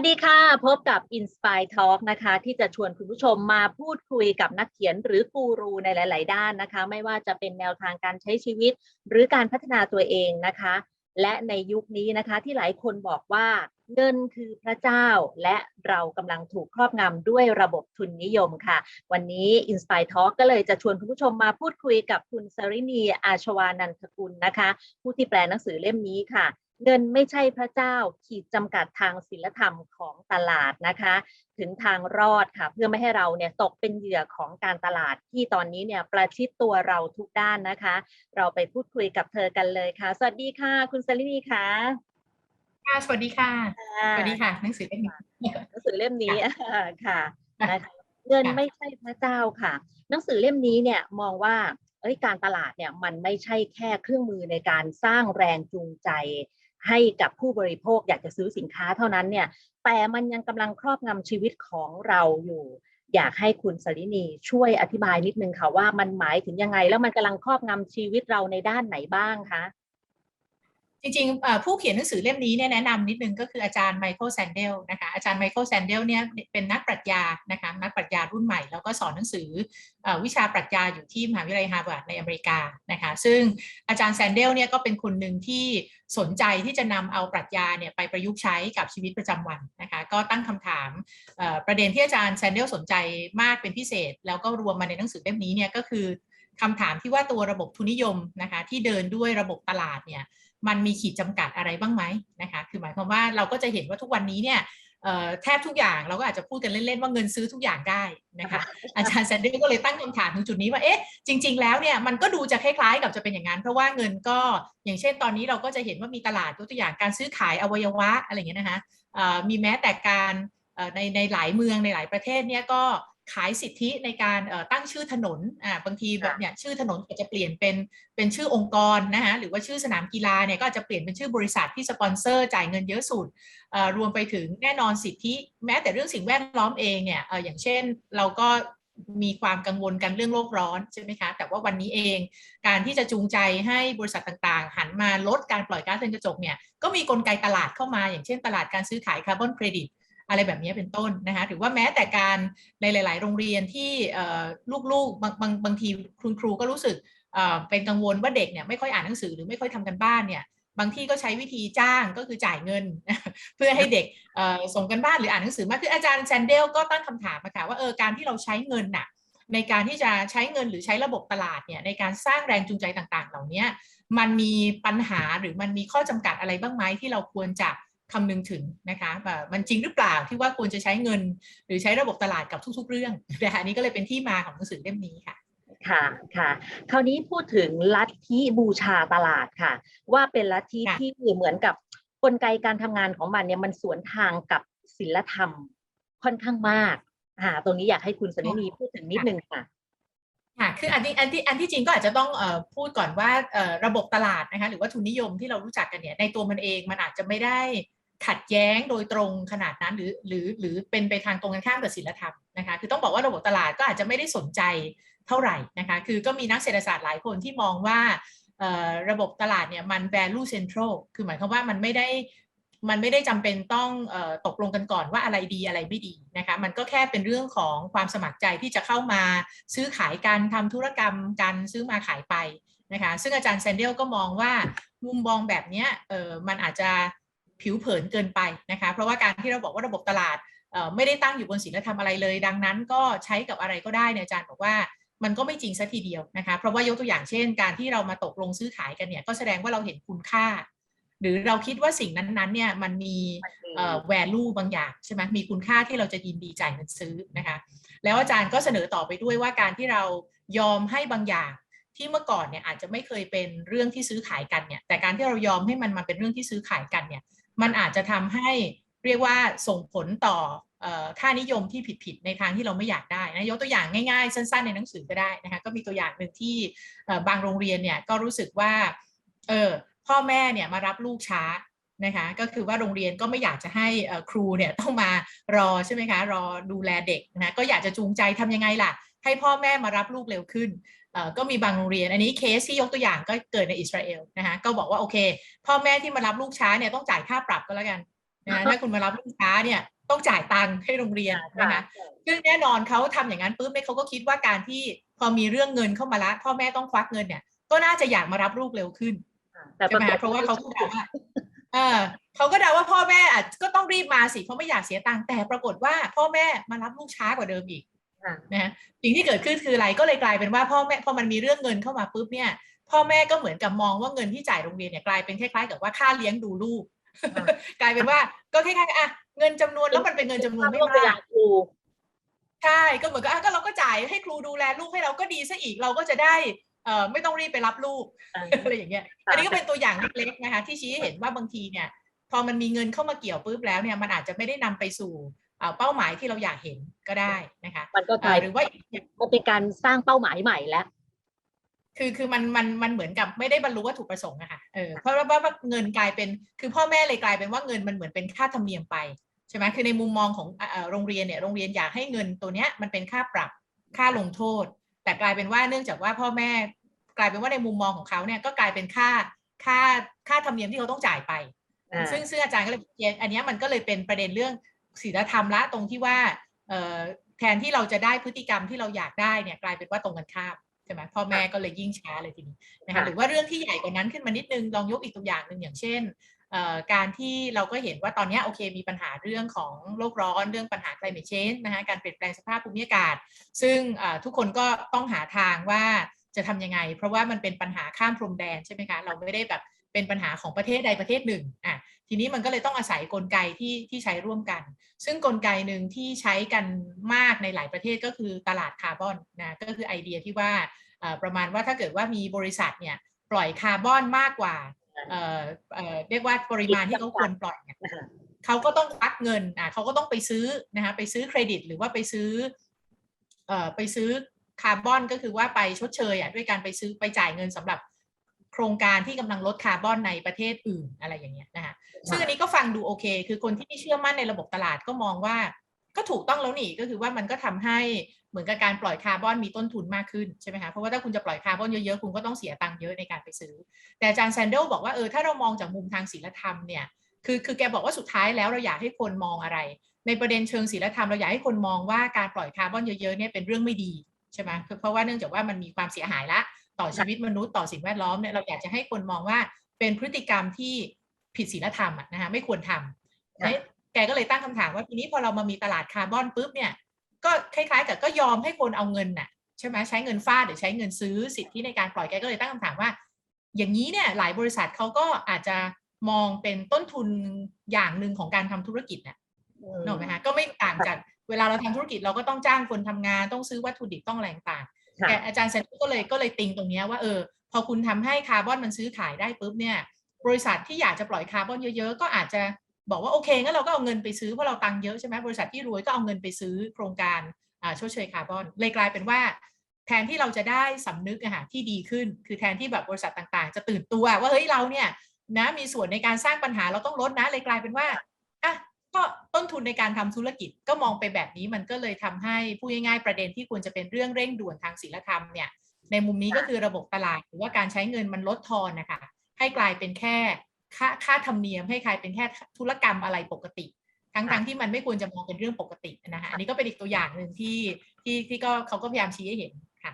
สวัสดีค่ะ พบกับ Inspire Talk นะคะ ที่จะชวนคุณผู้ชมมาพูดคุยกับนักเขียนหรือกูรูในหลาย ๆ ด้านนะคะ ไม่ว่าจะเป็นแนวทางการใช้ชีวิต หรือการพัฒนาตัวเองนะคะ และในยุคนี้นะคะที่หลายคนบอกว่าเงินคือพระเจ้าและเรากำลังถูกครอบงำด้วยระบบทุนนิยมค่ะ วันนี้ Inspire Talk ก็เลยจะชวนคุณผู้ชมมาพูดคุยกับคุณสรินีอาชวานันทกุลนะคะ ผู้ที่แปลหนังสือเล่มนี้ค่ะ เงินไม่ใช่พระเจ้าขีดจำกัดทางศิลธรรมของตลาดนะคะ ถึงทางรอดค่ะ เพื่อไม่ให้เราเนี่ยตกเป็นเหยื่อของการตลาดที่ตอนนี้เนี่ยประชิดตัวเราทุกด้านนะคะ เราไปพูดคุยกับเธอกันเลยค่ะ สวัสดีค่ะ คุณสลินีค่ะค่ะสวัสดีค่ะ สวัสดีค่ะหนังสือเล่มนี้หนังสือเล่มนี้ค่ะค่ะนะคะเงินค่ะไม่ใช่พระเจ้าค่ะ หนังสือเล่มนี้เนี่ยมองว่าเอ้ยการตลาดเนี่ยมันไม่ใช่แค่เครื่องมือในการสร้างแรงจูงใจ ให้กับผู้บริโภคอยากจะซื้อสินค้าเท่านั้นเนี่ยแต่มันยังกำลังครอบงำชีวิตของเราอยู่ อยากให้คุณสรินีช่วยอธิบายนิดนึงค่ะว่ามันหมายถึงยังไง แล้วมันกำลังครอบงำชีวิตเราในด้านไหนบ้างคะ จริงๆผู้เขียนหนังสือเล่มนี้เนี่ยแนะนำนิดนึงก็คืออาจารย์ไมเคิลแซนเดลนะคะอาจารย์ไมเคิลแซนเดลเนี่ยเป็นนักปรัชญานะคะนักปรัชญารุ่นใหม่ แล้วก็สอนหนังสืออวิชาปรัชญาอยู่ที่มหาวิทยาลัยฮาร์วาร์ดในอเมริกานะคะซึ่งอาจารย์แซนเดลเนี่ยก็เป็นคนหนึ่งที่สนใจที่จะนำเอาปรัชญาเนี่ยไปประยุกต์ใช้กับชีวิตประจำวันนะคะก็ตั้งคำถามประเด็นที่อาจารย์แซนเดลสนใจมากเป็นพิเศษ แล้วก็รวมมาในหนังสือเล่มนี้เนี่ยก็คือคำถามที่ว่าตัวระบบทุนนิยมนะคะที่เดินด้วยระบบตลาดเนี่ย มันมีขีดจำกัดอะไรบ้างไหมนะคะคือหมายความว่าเราก็จะเห็นว่าทุกวันนี้เนี่ยเอ่อแทบทุกอย่างเราก็อาจจะพูดกันเล่นๆว่าเงินซื้อทุกอย่างได้นะคะอาจารย์แซนเดอร์ก็เลยตั้งคำถามถึงจุดนี้ว่าเอ๊ะจริง ๆ แล้วเนี่ยมันก็ดูจะคล้ายๆ กับจะเป็นอย่างนั้นเพราะว่าเงินก็อย่างเช่นตอนนี้เราก็จะเห็นว่ามีตลาดยกตัวอย่างการซื้อขายอวัยวะอะไรอย่างเงี้ยนะคะเอ่อมีแม้แต่การเอ่อในในหลายเมืองในหลายประเทศเนี่ยก็ ขายสิทธิในการเอ่อตั้งชื่อถนนอ่าบางทีแบบเนี่ยชื่อถนนอาจจะเปลี่ยนเป็นเป็นชื่อองค์กรนะคะหรือว่าชื่อสนามกีฬาเนี่ยก็อาจจะเปลี่ยนเป็นชื่อบริษัทที่สปอนเซอร์จ่ายเงินเยอะสุดเอ่อรวมไปถึงแน่นอนสิทธิ แม้แต่เรื่องสิ่งแวดล้อมเองเนี่ยเอ่ออย่างเช่นเราก็มีความกังวลกันเรื่องโลกร้อนใช่ไหมคะ แต่ว่าวันนี้เองการที่จะจูงใจให้บริษัทต่างๆ หันมาลดการปล่อยก๊าซเรือนกระจกเนี่ยก็มีกลไกตลาดเข้ามา อย่างเช่นตลาดการซื้อขายคาร์บอนเครดิต อะไรแบบนี้เป็นต้นนะคะหรือว่าแม้แต่การในหลาย ๆ โรงเรียนที่ลูกๆบางบางบางทีคุณครูก็รู้สึกเป็นกังวลว่าเด็กเนี่ยไม่ค่อยอ่านหนังสือหรือไม่ค่อยทำกันบ้านเนี่ยบางที่ก็ใช้วิธีจ้างก็คือจ่ายเงิน เพื่อให้เด็กส่งกันบ้านหรืออ่านหนังสือมากคืออาจารย์แซนเดลก็ตั้งคำถามมาค่ะว่าเออการที่เราใช้เงินน่ะในการที่จะใช้เงินหรือใช้ระบบตลาดเนี่ยในการสร้างแรงจูงใจต่างๆ เหล่านี้มันมีปัญหาหรือมันมีข้อจำกัดอะไรบ้างไหมที่เราควรจะ คำนึงถึงนะคะแบบมันจริงหรือเปล่าที่ว่าควรจะใช้เงิน หรือใช้ระบบตลาดกับทุก ๆ เรื่องนะคะอันนี้ก็เลยเป็นที่มาของหนังสือเล่มนี้ค่ะค่ะค่ะ คราวนี้พูดถึงลัทธิบูชาตลาดค่ะ ว่าเป็นลัทธิค่ะที่เหมือนกับกลไกการทำงานของมันเนี่ยมันสวนทางกับศิลธรรมค่อนข้างมากอ่าตรงนี้อยากให้คุณสนินีพูดถึงนิดนึงค่ะค่ะคืออันที่อันที่อันที่จริงก็อาจจะต้องเอ่อพูดก่อนว่าเอ่อระบบตลาดนะคะหรือว่าทุนนิยมที่เรารู้จักกันเนี่ยในตัวมันเองมันอาจจะไม่ได้ ขัดแย้งโดยตรงขนาดนั้นหรือหรือหรือเป็นไปทางตรงกันข้ามกับศีลธรรมนะคะคือต้องบอกว่าระบบตลาดก็อาจจะไม่ได้สนใจเท่าไหร่นะคะคือก็มีนักเศรษฐศาสตร์หลายคนที่มองว่าระบบตลาดเนี่ยมัน value central คือหมายความว่ามันไม่ได้มันไม่ได้จำเป็นต้องตกลงกันก่อนว่าอะไรดีอะไรไม่ดีนะคะมันก็แค่เป็นเรื่องของความสมัครใจที่จะเข้ามาซื้อขายกันทำธุรกรรมกันซื้อมาขายไปนะคะซึ่งอาจารย์แซนเดลก็มองว่ามุมมองแบบเนี้ยเออมันอาจจะ ผิวเผินเกินไปนะคะ เพราะว่าการที่เราบอกว่าระบบตลาดเอ่อไม่ได้ตั้งอยู่บนศีลธรรมอะไรเลย ดังนั้นก็ใช้กับอะไรก็ได้เนี่ยอาจารย์บอกว่ามันก็ไม่จริงซะทีเดียวนะคะ เพราะว่ายกตัวอย่างเช่น การที่เรามาตกลงซื้อขายกันเนี่ยก็แสดงว่าเราเห็นคุณค่า หรือเราคิดว่าสิ่งนั้นๆเนี่ยมันมีเอ่อ value บางอย่างใช่ไหมมีคุณค่าที่เราจะยินดีจ่ายเงินซื้อนะคะ แล้วอาจารย์ก็เสนอต่อไปด้วยว่าการที่เรายอมให้บางอย่างที่เมื่อก่อนเนี่ยอาจจะไม่เคยเป็นเรื่องที่ซื้อขายกันเนี่ยแต่การที่เรายอมให้มันมาเป็นเรื่องที่ซื้อขายกันเนี่ย มันอาจจะทำให้เรียกว่าส่งผลต่ออค่านิยมที่ผิดๆในทางที่เราไม่อยากได้นะยกตัวอย่างง่ายๆ สั้นๆ ในหนังสือก็ได้นะคะก็มีตัวอย่างหนึ่งที่บางโรงเรียนเนี่ยก็รู้สึกว่าเออพ่อแม่เนี่ยมารับลูกช้านะคะก็คือว่าโรงเรียนก็ไม่อยากจะให้ครูเนี่ยต้องมารอใช่ไหมคะรอดูแลเด็กนะก็อยากจะจูงใจทำยังไงล่ะ ให้พ่อแม่มารับลูกเร็วขึ้น ก็มีบางโรงเรียน อันนี้เคสที่ยกตัวอย่างก็เกิดในอิสราเอลนะคะก็บอกว่าโอเค พ่อแม่ที่มารับลูกช้าเนี่ยต้องจ่ายค่าปรับก็แล้วกันนะถ้าคุณมารับลูกช้าเนี่ยต้องจ่ายตังค์ให้โรงเรียนนะคะซึ่งแน่นอนเขาทำอย่างนั้นปุ๊บเนี่ยเขาก็คิดว่าการที่พอมีเรื่องเงินเข้ามาละพ่อแม่ต้องควักเงินเนี่ยก็น่าจะอยากมารับลูกเร็วขึ้นแต่ใช่ไหมคะเพราะว่าเขาก็เดาว่าเออเขาก็เดาว่าพ่อแม่อาจก็ต้องรีบมาสิเพราะไม่อยากเสียตังค์แต่ปรากฏว่าพ่อแม่มารับลูกช้ากว่าเดิมอีกค่ะ นะฮะสิ่งที่เกิดขึ้นคืออะไรก็เลยกลายเป็นว่าพ่อแม่พอมันมีเรื่องเงินเข้ามาปุ๊บเนี่ย พ่อแม่ก็เหมือนกับมองว่าเงินที่จ่ายโรงเรียนเนี่ยกลายเป็นคล้ายๆกับว่าค่าเลี้ยงดูลูกอ่ากลายเป็นว่าก็คล้ายๆกับอะเงินจำนวนแล้วมันเป็นเงินจำนวนไม่ร่วมเวมาลากครูใช่ก็เหมือนกับอะก็เราก็จ่ายให้ครูดูแลลูกให้เราก็ดีซะอีกเราก็จะได้เอ่อไม่ต้องรีบไปรับลูกอะไรอย่างเงี้ยอันนี้ก็เป็นตัวอย่างเล็กๆนะคะ ที่ชี้ให้เห็นว่าบางทีเนี่ย พอมันมีเงินเข้ามาเกี่ยวปุ๊บแล้วเนี่ยมันอาจจะไม่ได้นำไปสู่ เอ่อเป้าหมายที่เราอยากเห็นก็ได้นะคะมันก็กเอ่ลาอยหรือว่าอีกอย่างมันเป็นการสร้างเป้าหมายใหม่แล้วคือคือมันมันมันเหมือนกับไม่ได้บรรลุวัตถุประสงค์อะค่ะเออเพราะว่าว่าเงินกลายเป็นคือพ่อแม่เลยกลายเป็นว่าเงินมันเหมือนเป็นค่าธรรมเนียมไปใช่ไหมคือในมุมมองของเอ่อโรงเรียนเนี่ยโรงเรียนอยากให้เงินตัวเนี้ยมันเป็นค่าปรับค่าลงโทษ แต่กลายเป็นว่าเนื่องจากว่าพ่อแม่กลายเป็นว่าในมุมมองของเขาเนี่ยก็กลายเป็นค่าค่าค่าธรรมเนียมที่เขาต้องจ่ายไปอ่าซึ่งซึ่งอาจารย์ก็เลยเรียนอันเนี้ยมันก็เลยเป็นประเด็นเรื่อง ศีลธรรมละตรงที่ว่าเอ่อแทนที่เราจะได้พฤติกรรมที่เราอยากได้เนี่ยกลายเป็นว่าตรงกันข้ามใช่ไหมพ่อแม่ก็เลยยิ่งช้าเลยทีนี้นะคะค่ะหรือว่าเรื่องที่ใหญ่กว่านั้นขึ้นมานิดนึงลองยกอีกตัวอย่างหนึ่งอย่างเช่นเอ่อการที่เราก็เห็นว่าตอนเนี้ยโอเคมีปัญหาเรื่องของโลกร้อนเรื่องปัญหา climate change นะคะการเปลี่ยนแปลงสภาพภูมิอากาศ ซึ่งเอ่อทุกคนก็ต้องหาทางว่าจะทำยังไง เพราะว่ามันเป็นปัญหาข้ามพรมแดนใช่ไหมคะเราไม่ได้แบบ เป็นปัญหาของประเทศใดประเทศหนึ่งอะทีนี้มันก็เลยต้องอาศัยกลไกที่ที่ใช้ร่วมกัน ซึ่งกลไกหนึ่งที่ใช้กันมากในหลายประเทศก็คือตลาดคาร์บอนนะก็คือไอเดียที่ว่าประมาณว่าถ้าเกิดว่ามีบริษัทเนี่ยปล่อยคาร์บอนมากกว่าเอ่อเอ่อเรียกว่าปริมาณที่เขาควรปล่อยเนี่ยเขาก็ต้องควักเงินอะเขาก็ต้องไปซื้อนะคะไปซื้อเครดิต หรือว่าไปซื้อเอ่อไปซื้อคาร์บอนก็คือว่าไปชดเชยอะด้วยการไปซื้อไปจ่ายเงินสำหรับ โครงการที่กำลังลดคาร์บอนในประเทศอื่นอะไรอย่างเงี้ยนะคะซึ่งอันนี้ก็ฟังดูโอเค คือคนที่ไม่เชื่อมั่นในระบบตลาดก็มองว่า ก็ถูกต้องแล้วนี่ก็คือว่ามันก็ทำให้เหมือนกับการปล่อยคาร์บอนมีต้นทุนมากขึ้นใช่ไหมคะเพราะว่าถ้าคุณจะปล่อยคาร์บอนเยอะๆ คุณก็ต้องเสียตังค์เยอะในการไปซื้อ แต่อาจารย์แซนเดลบอกว่าเออถ้าเรามองจากมุมทางศีลธรรมเนี่ยคือคือแกบอกว่าสุดท้ายแล้วเราอยากให้คนมองอะไร ในประเด็นเชิงศีลธรรมเราอยากให้คนมองว่าการปล่อยคาร์บอนเยอะๆเนี่ยเป็นเรื่องไม่ดีใช่ไหมคือเพราะว่าเนื่องจากว่ามันมีความเสียหายละ ต่อชีวิตมนุษย์ต่อสิ่งแวดล้อมเนี่ยเราอยากจะให้คนมองว่าเป็นพฤติกรรมที่ผิดศีลธรรมอะนะคะไม่ควรทำค่ะแกก็เลยตั้งคำถามว่าทีนี้พอเรามามีตลาดคาร์บอนปุ๊บเนี่ยก็คล้ายๆกับก็ยอมให้คนเอาเงินน่ะใช่ไหมใช้เงินฟาดหรือใช้เงินซื้อสิทธิในการปล่อยแกก็เลยตั้งคำถามว่า อย่างนี้เนี่ยหลายบริษัทเขาก็อาจจะมองเป็นต้นทุนอย่างหนึ่งของการทำธุรกิจน่ะอืมนึกออกไหมคะก็ไม่ต่างจากเวลาเราทำธุรกิจเราก็ต้องจ้างคนทำงานต้องซื้อวัตถุดิบต้องอะไรต่างๆค่ะแก อาจารย์เซนก็เลยก็เลยติงตรงนี้ว่าเออพอคุณทำให้คาร์บอนมันซื้อขายได้ปุ๊บเนี่ยบริษัทที่อยากจะปล่อยคาร์บอนเยอะๆ ก็อาจจะบอกว่าโอเคงั้นเราก็เอาเงินไปซื้อเพราะเราตังค์เยอะใช่ไหมบริษัทที่รวยก็เอาเงินไปซื้อโครงการอ่าชดเชยคาร์บอนเลยกลายเป็นว่าแทนที่เราจะได้สำนึกอะค่ะที่ดีขึ้น คือแทนที่แบบบริษัทต่างๆ จะตื่นตัวว่าเฮ้ยเราเนี่ยนะมีส่วนในการสร้างปัญหาเราต้องลดนะเลยกลายเป็นว่าอะ ก็ต้นทุนในการทำธุรกิจก็มองไปแบบนี้มันก็เลยทำให้พูดง่ายๆประเด็นที่ควรจะเป็นเรื่องเร่งด่วนทางศีลธรรมเนี่ยในมุมนี้ก็คือระบบตลาดหรือว่าการใช้เงินมันลดทอนนะคะให้กลายเป็นแค่ค่าค่าธรรมเนียมให้กลายเป็นแค่ธุรกรรมอะไรปกติ ทั้งค่ะๆที่มันไม่ควรจะมองเป็นเรื่องปกตินะคะอันนี้ก็เป็นอีกตัวอย่างหนึ่งที่ที่ที่ก็เขาก็พยายามชี้ให้เห็นค่ะ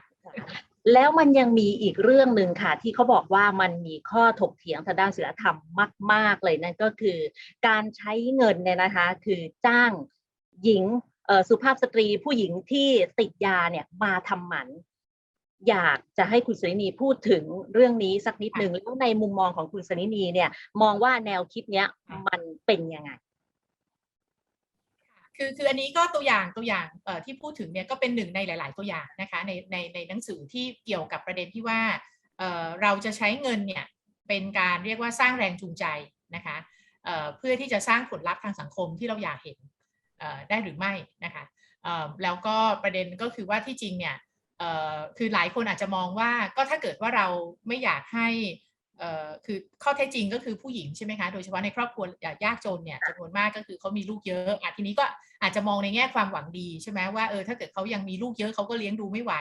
แล้วมันยังมีอีกเรื่องหนึ่งค่ะ ที่เขาบอกว่ามันมีข้อถกเถียงทางด้านศีลธรรมมาก ๆ เลยนั่นก็คือ การใช้เงินเนี่ยนะคะ คือจ้างหญิงสุภาพสตรีผู้หญิงที่ติดยาเนี่ยมาทำหมัน อยากจะให้คุณสนินีพูดถึงเรื่องนี้สักนิดหนึ่งแล้วในมุมมองของคุณสนินีเนี่ย มองว่าแนวคิดเนี้ยมันเป็นยังไง คือคืออันนี้ก็ตัวอย่างตัวอย่างที่พูดถึงเนี่ยก็เป็นหนึ่งในหลาย ๆ ตัวอย่างนะคะในในในหนังสือที่เกี่ยวกับประเด็นที่ว่าเราจะใช้เงินเนี่ยเป็นการเรียกว่าสร้างแรงจูงใจนะคะเพื่อที่จะสร้างผลลัพธ์ทางสังคมที่เราอยากเห็นได้หรือไม่นะคะแล้วก็ประเด็นก็คือว่าที่จริงเนี่ยคือหลายคนอาจจะมองว่าก็ถ้าเกิดว่าเราไม่อยากให้ คือข้อเท็จจริงก็คือผู้หญิงใช่ไหมคะ โดยเฉพาะในครอบครัวยากจนเนี่ยจำนวนมากก็คือเขามีลูกเยอะอะทีนี้ก็อาจจะมองในแง่ความหวังดีใช่ไหมว่าเออถ้าเกิดเขายังมีลูกเยอะเขาก็เลี้ยงดูไม่ไหว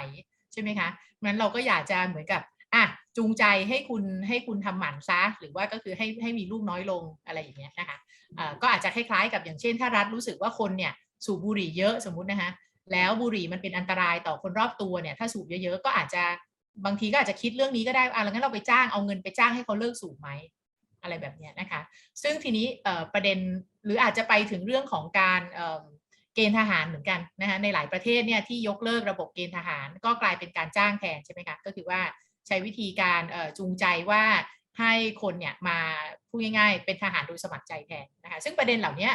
ใช่ไหมคะงั้นเราก็อยากจะเหมือนกับอะจูงใจให้คุณให้คุณทำหมันซะหรือว่าก็คือให้ให้มีลูกน้อยลงอะไรอย่างเงี้ยนะคะเอ่อก็อาจจะคล้ายๆกับอย่างเช่น ถ้ารัฐรู้สึกว่าคนเนี่ยสูบบุหรี่เยอะสมมุตินะคะแล้วบุหรี่มันเป็นอันตรายต่อคนรอบตัวเนี่ยถ้าสูบเยอะๆก็อาจจะ บางทีก็อาจจะคิดเรื่องนี้ก็ได้อะแล้วงั้นเราไปจ้างเอาเงินไปจ้างให้เขาเลิกสูบไหมอะไรแบบเนี้ยนะคะ ซึ่งทีนี้ประเด็นหรืออาจจะไปถึงเรื่องของการเเกณฑ์ทหารเหมือนกันนะคะในหลายประเทศเนี่ยที่ยกเลิกระบบเกณฑ์ทหาร ก็กลายเป็นการจ้างแทนใช่ไหมคะก็คือว่าใช้วิธีการจูงใจว่าให้คนเนี่ยมาพูดง่ายๆ เป็นทหารโดยสมัครใจแทนนะคะซึ่งประเด็นเหล่านี้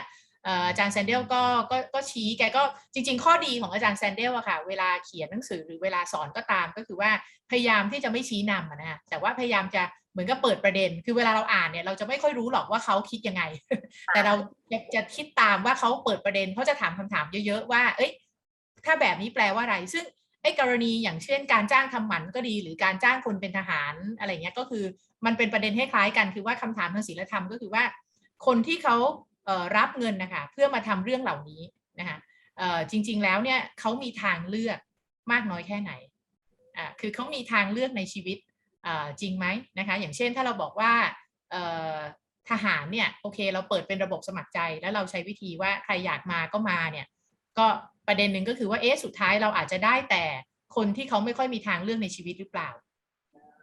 อาจารย์แซนเดลก็ก็ก็ชี้แกก็จริง ๆ ข้อดีของอาจารย์แซนเดลอะค่ะ เวลาเขียนหนังสือหรือเวลาสอนก็ตามก็คือว่าพยายามที่จะไม่ชี้นำนะคะแต่ว่าพยายามจะเหมือนกับเปิดประเด็น คือเวลาเราอ่านเนี่ยเราจะไม่ค่อยรู้หรอกว่าเขาคิดยังไง แต่เราจะจะคิดตามว่าเขาเปิดประเด็นเขาจะถามคำถามเยอะๆว่า เอ้ย ถ้าแบบนี้แปลว่าอะไร ซึ่งไอ้กรณีอย่างเช่น การจ้างทำหมันก็ดี หรือการจ้างคนเป็นทหารอะไรเงี้ยก็คือ มันเป็นประเด็นคล้ายๆกันคือว่าคำถามทางศีลธรรมก็คือว่า คนที่เขา รับเงินนะคะเพื่อมาทำเรื่องเหล่านี้นะคะจริงๆแล้วเนี่ยเขามีทางเลือกมากน้อยแค่ไหนอ่าคือเขามีทางเลือกในชีวิตจริงไหมนะคะอย่างเช่นถ้าเราบอกว่าทหารเนี่ยโอเคเราเปิดเป็นระบบสมัครใจ แล้วเราใช้วิธีว่าใครอยากมาก็มาเนี่ยก็ประเด็นหนึ่งก็คือว่าเอ๊ะสุดท้ายเราอาจจะได้แต่คนที่เขาไม่ค่อยมีทางเลือกในชีวิตหรือเปล่า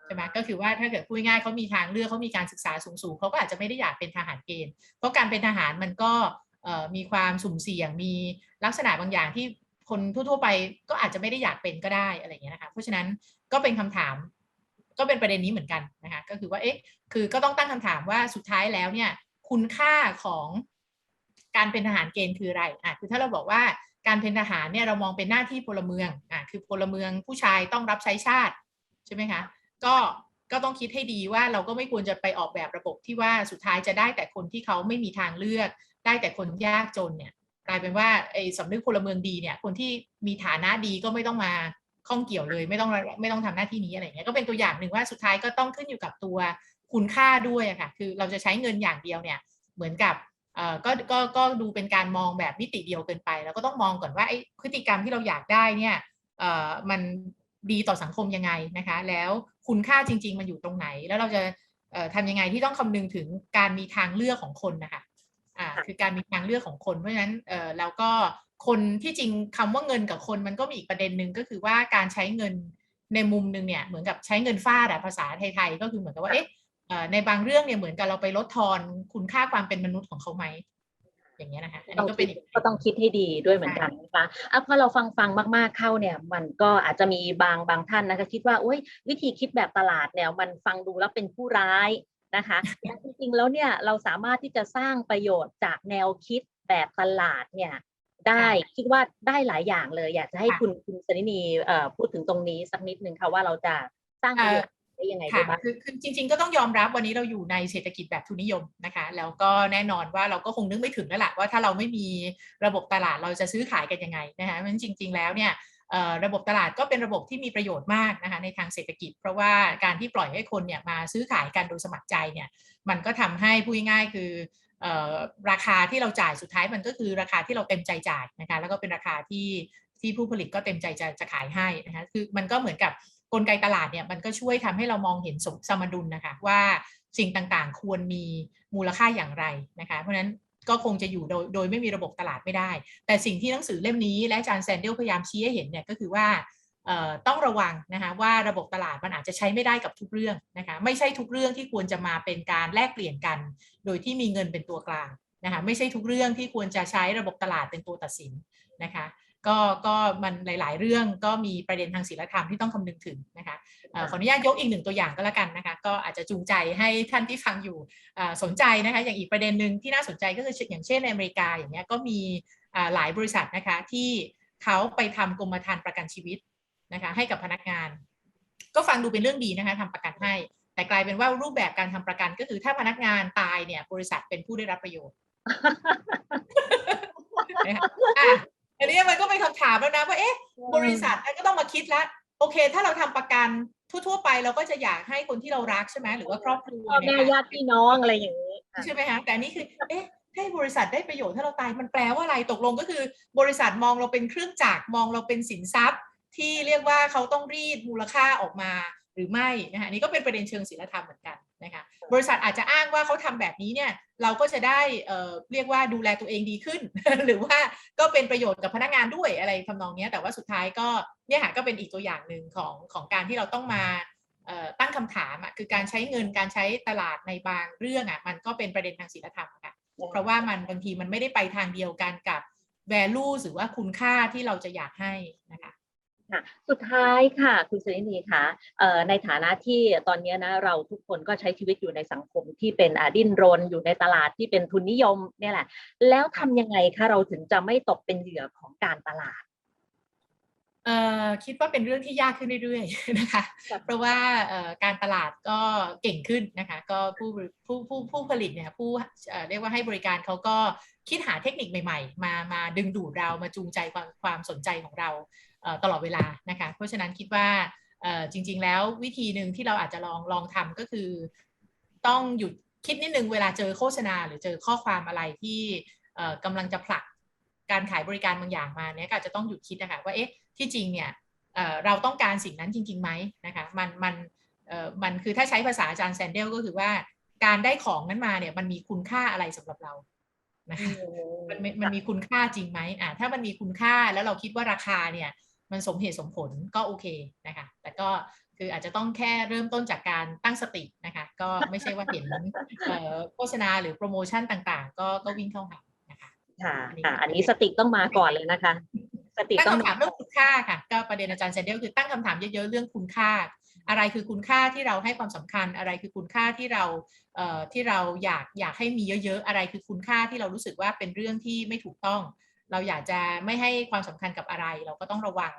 ใช่ไหมก็คือว่าถ้าเกิดพูดง่ายเขามีทางเลือกเขามีการศึกษาสูงๆเขาก็อาจจะไม่ได้อยากเป็นทหารเกณฑ์เพราะการเป็นทหารมันก็มีความสุ่มเสี่ยงมีลักษณะบางอย่างที่คนทั่วๆไปก็อาจจะไม่ได้อยากเป็นก็ได้อะไรอย่างเงี้ยนะคะ เพราะฉะนั้นก็เป็นคำถาม ก็เป็นประเด็นนี้เหมือนกันนะคะก็คือว่าเอ๊ะคือก็ต้องตั้งคำถามว่าสุดท้ายแล้วเนี่ย คุณค่าของการเป็นทหารเกณฑ์คืออะไรอะคือถ้าเราบอกว่าการเป็นทหารเนี่ยเรามองเป็นหน้าที่พลเมืองอะคือพลเมืองผู้ชายต้องรับใช้ชาติใช่ไหมคะ ก็ก็ต้องคิดให้ดีว่าเราก็ไม่ควรจะไปออกแบบระบบที่ว่าสุดท้ายจะได้แต่คนที่เขาไม่มีทางเลือก ได้แต่คนยากจนเนี่ยกลายเป็นว่าไอ้สำนึกพลเมืองดีเนี่ย คนที่มีฐานะดีก็ไม่ต้องมาข้องเกี่ยวเลยไม่ต้องไม่ต้องทำหน้าที่นี้อะไรเงี้ยก็เป็นตัวอย่างหนึ่งว่าสุดท้ายก็ต้องขึ้นอยู่กับตัวคุณค่าด้วยอะค่ะคือเราจะใช้เงินอย่างเดียวเนี่ยเหมือนกับเอ่อก็ก็ก็ดูเป็นการมองแบบมิติเดียวเกินไป แล้วก็ต้องมองก่อนว่าไอ้พฤติกรรมที่เราอยากได้เนี่ยเอ่อมันดีต่อสังคมยังไงนะคะ แล้ว คุณค่าจริง ๆ มันอยู่ตรงไหน แล้วเราจะเอ่อทำยังไงที่ต้องคำนึงถึงการมีทางเลือกของคนนะคะอ่าค่ะคือการมีทางเลือกของคน เพราะฉะนั้นเอ่อแล้วก็คนที่จริงคำว่าเงินกับคนมันก็มีอีกประเด็นหนึ่งก็คือว่าการใช้เงินในมุมหนึ่งเนี่ยเหมือนกับใช้เงินฟาดอะภาษาไทยๆก็คือเหมือนกับว่าเอ๊ะเอ่อในบางเรื่องเนี่ยเหมือนกับเราไปลดทอนคุณค่าความเป็นมนุษย์ของเขาไหม อย่างเงี้ยนะคะอันต้อนี้งก็เป็คินดอีกก็ต้องคิดให้ดีด้วยเหมือนกันนะคะอะพอเราฟังฟังมากๆเข้าเนี่ย มันก็อาจจะมีบางบางท่านนะคะคิดว่าโอ้ยวิธีคิดแบบตลาดเนี่ยมันฟังดูแล้วเป็นผู้ร้ายนะคะแต่จริงๆแล้วเนี่ยเราสามารถที่จะสร้างประโยชน์จากแนวคิดแบบตลาดเนี่ยได้คิดว่าได้หลายอย่างเลย อยากจะให้คุณคุณสนินีเอ่อพูดถึงตรงนี้สักนิดนึงค่ะว่าเราจะสร้างประโยชน์ ได้ยังไงได้ค่ะบ้างคือคือจริง ๆ ก็ต้องยอมรับวันนี้เราอยู่ในเศรษฐกิจแบบทุนนิยมนะคะ แล้วก็แน่นอนว่าเราก็คงนึกไม่ถึงแล้วล่ะว่าถ้าเราไม่มีระบบตลาดเราจะซื้อขายกันยังไงนะคะเพราะฉะนั้นจริง ๆ แล้วเนี่ยเอ่อระบบตลาดก็เป็นระบบที่มีประโยชน์มากนะคะในทางเศรษฐกิจ เพราะว่าการที่ปล่อยให้คนเนี่ยมาซื้อขายกันโดยสมัครใจเนี่ยมันก็ทำให้พูดง่ายๆคือเอ่อราคาที่เราจ่ายสุดท้ายมันก็คือราคาที่เราเต็มใจจ่ายนะคะแล้วก็เป็นราคาที่ที่ผู้ผลิตก็เต็มใจจะจะขายให้นะคะคือมันก็เหมือนกับ กลไกตลาดเนี่ยมันก็ช่วยทำให้เรามองเห็นสมสมดุลนะคะว่าสิ่งต่างๆ ควรมีมูลค่าอย่างไรนะคะเพราะฉะนั้นก็คงจะอยู่โดยโดยไม่มีระบบตลาดไม่ได้ แต่สิ่งที่หนังสือเล่มนี้และอาจารย์แซนเดลพยายามชี้ให้เห็นเนี่ยก็คือว่าต้องระวังนะคะว่าระบบตลาดมันอาจจะใช้ไม่ได้กับทุกเรื่องนะคะไม่ใช่ทุกเรื่องที่ควรจะมาเป็นการแลกเปลี่ยนกัน โดยที่มีเงินเป็นตัวกลางนะคะไม่ใช่ทุกเรื่องที่ควรจะใช้ระบบตลาดเป็นตัวตัดสินนะคะ ก็ก็มันหลาย ๆ เรื่องก็มีประเด็นทางศีลธรรมที่ต้องคำนึงถึงนะคะเอ่อขออนุญาตยกอีกหนึ่งตัวอย่างก็แล้วกันนะคะก็อาจจะจูงใจให้ท่านที่ฟังอยู่อ่าสนใจนะคะอย่างอีกประเด็นหนึ่งที่น่าสนใจก็คืออย่างเช่นในอเมริกาอย่างเงี้ยก็มีอ่าหลายบริษัทนะคะที่เขาไปทำกรมธรรม์ประกันชีวิตนะคะให้กับพนักงาน ก็ฟังดูเป็นเรื่องดีนะคะทำประกันให้ แต่กลายเป็นว่ารูปแบบการทำประกันก็คือถ้าพนักงานตายเนี่ยบริษัทเป็นผู้ได้รับประโยชน์นะคะ อะอันนี้มันก็เป็นคำถามแล้วนะว่าเอ๊ะบริษัทก็ต้องมาคิดแล้วโอเค ถ้าเราทำประกันทั่วๆไปเราก็จะอยากให้คนที่เรารักใช่ไหมหรือว่าครอบครัวพ่อเนี่แม่ยญาติพี่น้องอะไรอย่างนี้อะใช่ไหมคะแต่อันนี่คือเอ๊ะให้บริษัทได้ประโยชน์ถ้าเราตายมันแปลว่าอะไรตกลงก็คือ บริษัทมองเราเป็นเครื่องจักรมองเราเป็นสินทรัพย์ ที่เรียกว่าเขาต้องรีดมูลค่าออกมาหรือไม่นะคะอันนี้ก็เป็นประเด็นเชิงศีลธรรมเหมือนกัน นะคะบริษัทอาจจะอ้างว่าเขาทำแบบนี้เนี่ยเราก็จะได้เอ่อเรียกว่าดูแลตัวเองดีขึ้น หรือว่าก็เป็นประโยชน์กับพนักงานด้วยอะไรทำนองเนี้ยแต่ว่าสุดท้ายก็เนี่ยค่ะก็เป็นอีกตัวอย่างหนึ่งของของการที่เราต้องมาเอ่อตั้งคำถามอะคือการใช้เงินการใช้ตลาดในบางเรื่องอะมันก็เป็นประเด็นทางศีลธรรมค่ะเพราะว่ามันบางทีมันไม่ได้ไปทางเดียวกันกับ value หรือว่าคุณค่าที่เราจะอยากให้นะคะ ค่ะสุดท้ายค่ะ คุณสุรินีคะเอ่อในฐานะที่ตอนนี้นะเราทุกคนก็ใช้ชีวิตอยู่ในสังคมที่เป็นอ่าดิ้นรนอยู่ในตลาดที่เป็นทุนนิยมเนี่ยแหละ แล้วทำยังไงคะเราถึงจะไม่ตกเป็นเหยื่อของการตลาดเอ่อคิดว่าเป็นเรื่องที่ยากขึ้นเรื่อยๆนะคะครับเพราะว่าเอ่อการตลาดก็เก่งขึ้นนะคะ ก็ผู้บริผู้ผู้ผู้ผลิตเนี่ยผู้เอ่อเรียกว่าให้บริการเขาก็คิดหาเทคนิคใหม่ ๆ มามาดึงดูดเรามาจูงใจความความสนใจของเราเอ่อ ตลอดเวลานะคะเพราะฉะนั้นคิดว่าเอ่อจริง ๆ แล้ววิธีหนึ่งที่เราอาจจะลองลองทำก็คือ ต้องหยุดคิดนิดนึงเวลาเจอโฆษณาหรือเจอข้อความอะไรที่เอ่อกำลังจะผลักการขายบริการบางอย่างมาเนี่ยก็อาจจะต้องหยุดคิดนะคะว่าเอ๊ะที่จริงเนี่ยเอ่อเราต้องการสิ่งนั้นจริงๆไหมนะคะมันมันเอ่อมันคือถ้าใช้ภาษาอาจารย์แซนเดลก็คือว่าการได้ของนั้นมาเนี่ยมันมีคุณค่าอะไรสำหรับเรานะคะมันมันมันมีคุณค่าจริงไหมอ่าถ้ามันมีคุณค่าแล้วเราคิดว่าราคาเนี่ย มันสมเหตุสมผลก็โอเคนะคะ แต่ก็คืออาจจะต้องแค่เริ่มต้นจากการตั้งสตินะคะ ก็ไม่ใช่ว่าเห็นเอ่อโฆษณาหรือโปรโมชั่นต่างๆ ก็ก็วิ่งเข้าหานะคะค่ะค่ะ อันนี้สติต้องมาก่อนเลยนะคะ สติตั้งต้องคำถามเรื่องคุณค่าค่ะ ก็ประเด็นอาจารย์เซนเดลคือตั้งคำถามเยอะๆเรื่องคุณค่า อะไรคือคุณค่าที่เราให้ความสำคัญ อะไรคือคุณค่าที่เราเอ่อที่เราอยากอยากให้มีเยอะๆ อะไรคือคุณค่าที่เรารู้สึกว่าเป็นเรื่องที่ไม่ถูกต้อง เราอยากจะไม่ให้ความสำคัญกับอะไร เราก็ต้องระวัง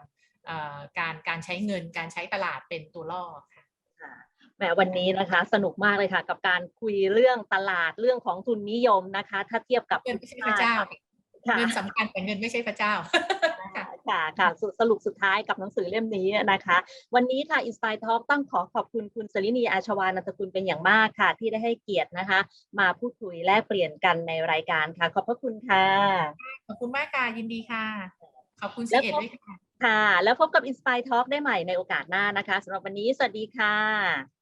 เอ่อการการใช้เงินการใช้ตลาดเป็นตัวล่อค่ะค่ะแหมวันนี้นะคะสนุกมากเลยค่ะ กับการคุยเรื่องตลาดเรื่องของทุนนิยมนะคะ ถ้าเทียบกับเงินไม่ใช่พระเจ้าค่ะเงินสำคัญแต่เงินไม่ใช่พระเจ้า ค่ะค่ะค่ะสรุปสรุปสุดท้ายกับหนังสือเล่มนี้นะคะ วันนี้ค่ะ Inspire Talk ต้องขอขอบคุณคุณสลินีอาชวานันตกุลเป็นอย่างมากค่ะ ที่ได้ให้เกียรตินะคะ มาพูดคุยแลกเปลี่ยนกันในรายการค่ะ ขอบพระคุณค่ะ ขอบคุณมากค่ะ ยินดีค่ะ ขอบคุณแล้สิวเอ็ดก็ด้วยค่ะค่ะ แล้วพบกับ Inspire Talk ได้ใหม่ในโอกาสหน้านะคะสำหรับวันนี้สวัสดีค่ะ